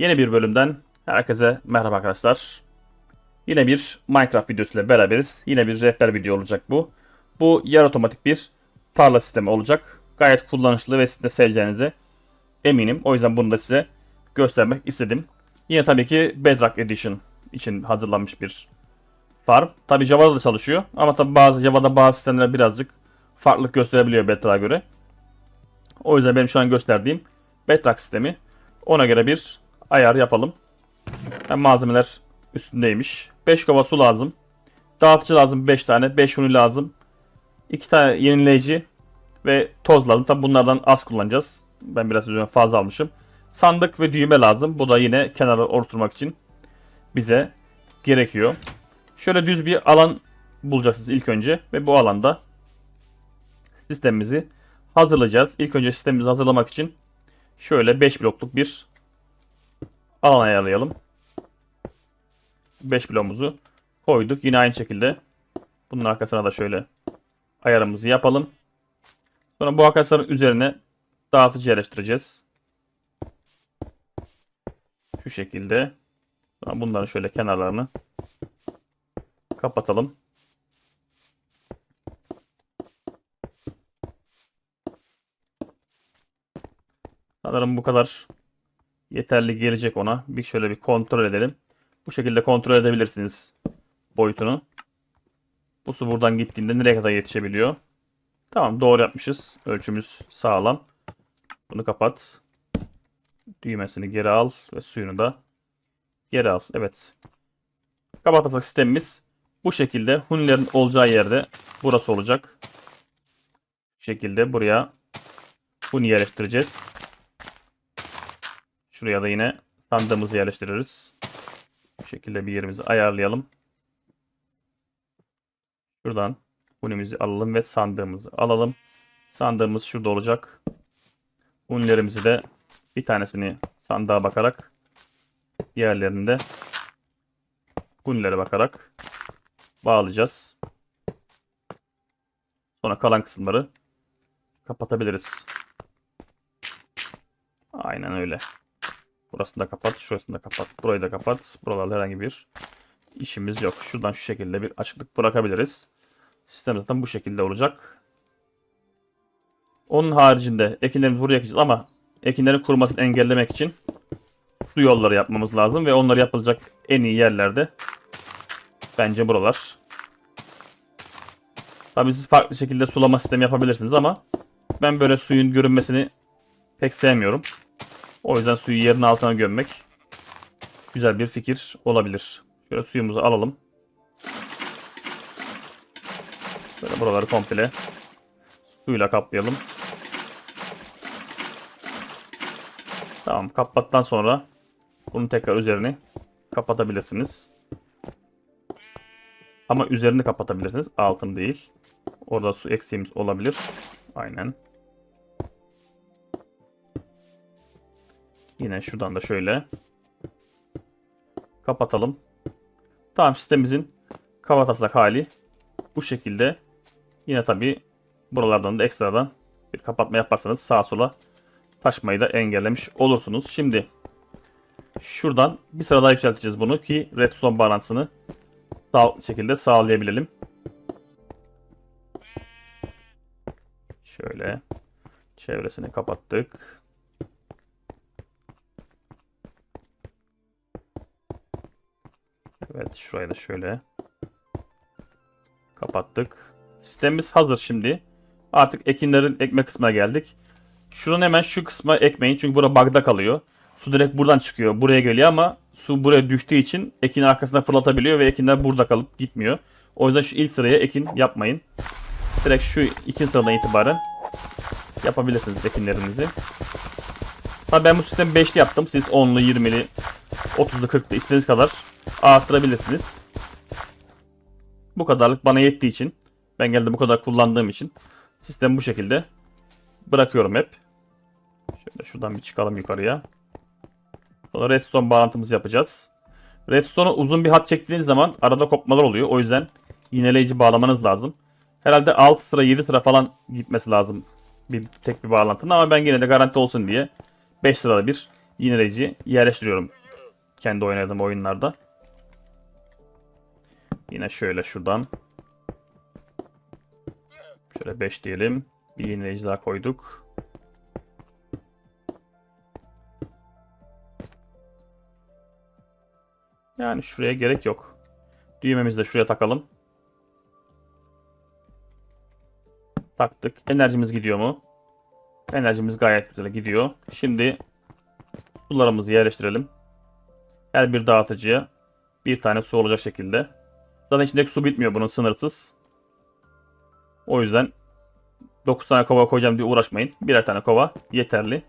Yeni bir bölümden herkese merhaba arkadaşlar. Yine bir Minecraft videosuyla beraberiz. Yine bir rehber video olacak bu. Bu yarı otomatik bir tarla sistemi olacak. Gayet kullanışlı ve sizin de seveceğinize eminim. O yüzden bunu da size göstermek istedim. Yine tabii ki Bedrock Edition için hazırlanmış bir farm. Tabii Java'da da çalışıyor ama tabii bazı Java'da bazı sistemler birazcık farklılık gösterebiliyor Bedrock'a göre. O yüzden benim şu an gösterdiğim Bedrock sistemi. Ona göre bir ayar yapalım. Hem malzemeler üstündeymiş. 5 kova su lazım. Dağıtıcı lazım 5 tane. 5 huni lazım. 2 tane yenileyici ve toz lazım. Tabi bunlardan az kullanacağız. Ben biraz üzerine fazla almışım. Sandık ve düğme lazım. Bu da yine kenarı oluşturmak için bize gerekiyor. Şöyle düz bir alan bulacaksınız ilk önce ve bu alanda sistemimizi hazırlayacağız. İlk önce sistemimizi hazırlamak için şöyle 5 blokluk bir alan ayarlayalım. 5 bloğumuzu koyduk. Yine aynı şekilde bunun arkasına da şöyle ayarımızı yapalım. Sonra bu arkadaşların üzerine dağıtıcı yerleştireceğiz. Şu şekilde. Sonra bunların şöyle kenarlarını kapatalım. Sanırım bu kadar yeterli gelecek ona. Bir şöyle bir kontrol edelim. Bu şekilde kontrol edebilirsiniz boyutunu. Bu su buradan gittiğinde nereye kadar yetişebiliyor. Tamam doğru yapmışız. Ölçümüz sağlam. Bunu kapat. Düğmesini geri al ve suyunu da geri al. Evet. Kapatarsak sistemimiz bu şekilde hunilerin olacağı yerde burası olacak. Bu şekilde buraya huni yerleştireceğiz. Şuraya da yine sandığımızı yerleştiririz. Bu şekilde bir yerimizi ayarlayalım. Şuradan hunimizi alalım ve sandığımızı alalım. Sandığımız şurada olacak. Hunilerimizi de bir tanesini sandığa bakarak diğerlerinde hunilere bakarak bağlayacağız. Sonra kalan kısımları kapatabiliriz. Aynen öyle. Burasını da kapat, şurasını da kapat, burayı da kapat. Buralarda herhangi bir işimiz yok. Şuradan şu şekilde bir açıklık bırakabiliriz. Sistem zaten bu şekilde olacak. Onun haricinde ekinlerimizi buraya ekeceğiz ama ekinlerin kurumasını engellemek için su yolları yapmamız lazım ve onlar yapılacak en iyi yerlerde bence buralar. Tabii siz farklı şekilde sulama sistemi yapabilirsiniz ama ben böyle suyun görünmesini pek sevmiyorum. O yüzden suyu yerin altına gömmek güzel bir fikir olabilir. Şöyle suyumuzu alalım. Böyle buraları komple suyla kaplayalım. Tamam kapattıktan sonra bunu tekrar üzerini kapatabilirsiniz. Ama üzerini kapatabilirsiniz. Altını değil. Orada su eksiğimiz olabilir. Aynen. Yine şuradan da şöyle kapatalım. Tamam sistemimizin kapataslak hali bu şekilde. Yine tabi buralardan da ekstradan bir kapatma yaparsanız sağa sola taşmayı da engellemiş olursunuz. Şimdi şuradan bir sıra daha yükselteceğiz bunu ki redstone bağlantısını sağ şekilde sağlayabilelim. Şöyle çevresini kapattık. Evet şurayı da şöyle kapattık. Sistemimiz hazır şimdi. Artık ekinlerin ekme kısmına geldik. Şunun hemen şu kısma ekmeyin çünkü bura bug'da kalıyor. Su direkt buradan çıkıyor buraya geliyor ama su buraya düştüğü için ekin arkasına fırlatabiliyor ve ekinler burada kalıp gitmiyor. O yüzden şu ilk sıraya ekin yapmayın. Direkt şu ikinci sıradan itibaren yapabilirsiniz ekinlerinizi. Ha ben bu sistemi 5'li yaptım. Siz 10'lu, 20'li, 30'lu, 40'lı istediğiniz kadar arttırabilirsiniz. Bu kadarlık bana yettiği için ben geldi bu kadar kullandığım için sistemi bu şekilde bırakıyorum hep. Şöyle şuradan bir çıkalım yukarıya. Sonra redstone bağlantımızı yapacağız. Redstone'a uzun bir hat çektiğiniz zaman arada kopmalar oluyor. O yüzden yineleyici bağlamanız lazım. Herhalde 6 sıra 7 sıra falan gitmesi lazım bir tek bir bağlantının ama ben yine de garanti olsun diye 5 sırada bir yineleyici yerleştiriyorum. Kendi oynadığım oyunlarda. Yine şöyle şuradan. Şöyle 5 diyelim. Bir yenileyici daha koyduk. Yani şuraya gerek yok. Düğmemizi de şuraya takalım. Taktık. Enerjimiz gidiyor mu? Enerjimiz gayet güzel gidiyor. Şimdi sularımızı yerleştirelim. Her bir dağıtıcıya bir tane su olacak şekilde. Zaten içindeki su bitmiyor bunun sınırsız. O yüzden 9 tane kova koyacağım diye uğraşmayın. Birer tane kova yeterli.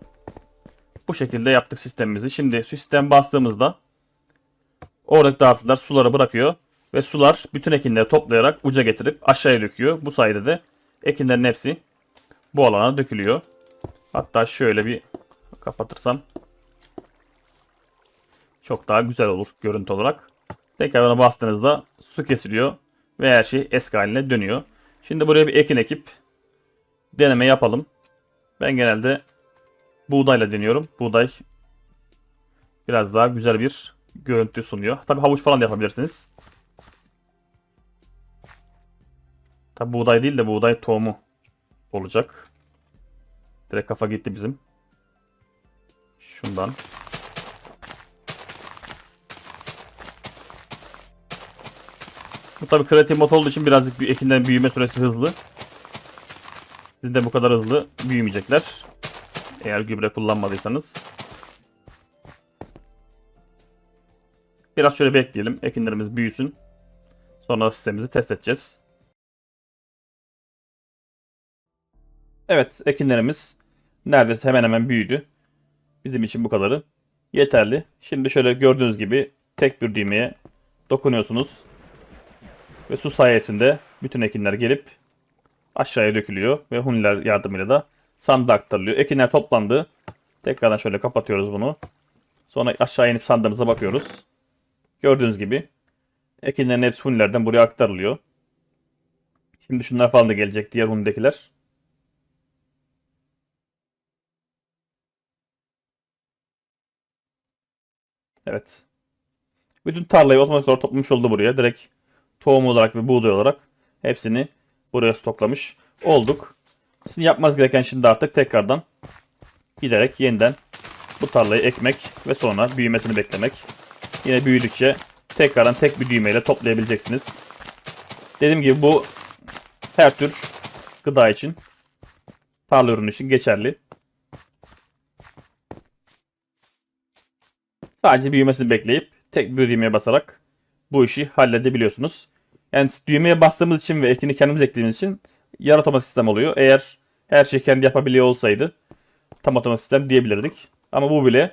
Bu şekilde yaptık sistemimizi. Şimdi sistem bastığımızda oradaki dağıtıcılar suları bırakıyor. Ve sular bütün ekinleri toplayarak uca getirip aşağıya döküyor. Bu sayede de ekinlerin hepsi bu alana dökülüyor. Hatta şöyle bir kapatırsam çok daha güzel olur görüntü olarak. Tekrar ona bastığınızda su kesiliyor ve her şey eski haline dönüyor. Şimdi buraya bir ekin ekip deneme yapalım. Ben genelde buğdayla deniyorum. Buğday biraz daha güzel bir görüntü sunuyor. Tabi havuç falan da yapabilirsiniz. Tabi buğday değil de buğday tohumu olacak. Direkt kafa gitti bizim. Şundan. Bu tabi kreatif mod olduğu için birazcık bir ekinden büyüme süresi hızlı. Sizde bu kadar hızlı büyümeyecekler. Eğer gübre kullanmadıysanız. Biraz şöyle bekleyelim. Ekinlerimiz büyüsün. Sonra sistemimizi test edeceğiz. Evet ekinlerimiz neredeyse hemen hemen büyüdü. Bizim için bu kadarı yeterli. Şimdi şöyle gördüğünüz gibi tek bir düğmeye dokunuyorsunuz. Ve su sayesinde bütün ekinler gelip aşağıya dökülüyor ve huniler yardımıyla da sandığa aktarılıyor. Ekinler toplandı. Tekrardan şöyle kapatıyoruz bunu. Sonra aşağı inip sandığımıza bakıyoruz. Gördüğünüz gibi ekinlerin hepsi hunilerden buraya aktarılıyor. Şimdi şunlar falan da gelecek diğer hunidekiler. Evet. Bütün tarlayı otomatik olarak toplamış oldu buraya. Direkt tohum olarak ve buğday olarak hepsini buraya stoklamış olduk. Sizin yapmanız gereken şimdi artık tekrardan giderek yeniden bu tarlayı ekmek ve sonra büyümesini beklemek. Yine büyüdükçe tekrardan tek bir düğmeyle toplayabileceksiniz. Dediğim gibi bu her tür gıda için tarla ürünü için geçerli. Sadece büyümesini bekleyip tek bir düğmeye basarak bu işi halledebiliyorsunuz. Yani düğmeye bastığımız için ve ekini kendimiz eklediğimiz için yarı otomatik sistem oluyor. Eğer her şeyi kendi yapabiliyor olsaydı tam otomatik sistem diyebilirdik. Ama bu bile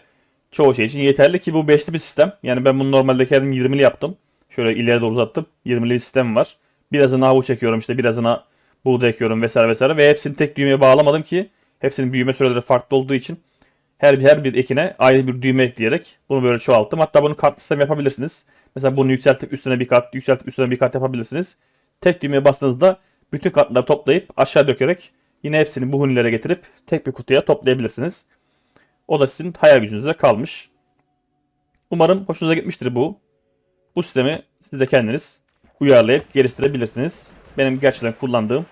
çoğu şey için yeterli ki bu 5'li bir sistem. Yani ben bunu normalde kendim 20'li yaptım. Şöyle ileri doğru uzattım. 20'li bir sistem var. Birazını havuç çekiyorum işte birazına buğday ekiyorum vesaire vesaire ve hepsini tek düğmeye bağlamadım ki hepsinin büyüme süreleri farklı olduğu için her bir her bir ekine ayrı bir düğme ekleyerek bunu böyle çoğalttım. Hatta bunu katlı sistem yapabilirsiniz. Mesela bunu yükseltip üstüne bir kat, yükseltip üstüne bir kat yapabilirsiniz. Tek düğmeye bastığınızda bütün katları toplayıp aşağı dökerek yine hepsini bu hunilere getirip tek bir kutuya toplayabilirsiniz. O da sizin hayal gücünüze kalmış. Umarım hoşunuza gitmiştir bu. Bu sistemi siz de kendiniz uyarlayıp geliştirebilirsiniz. Benim gerçekten kullandığım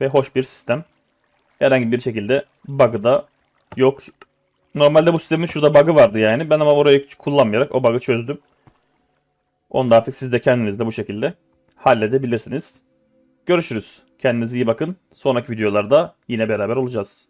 ve hoş bir sistem. Herhangi bir şekilde bug'ı da yok. Normalde bu sistemin şurada bug'ı vardı yani. Ben ama orayı kullanmayarak o bug'ı çözdüm. Onu da artık siz de kendiniz de bu şekilde halledebilirsiniz. Görüşürüz. Kendinize iyi bakın. Sonraki videolarda yine beraber olacağız.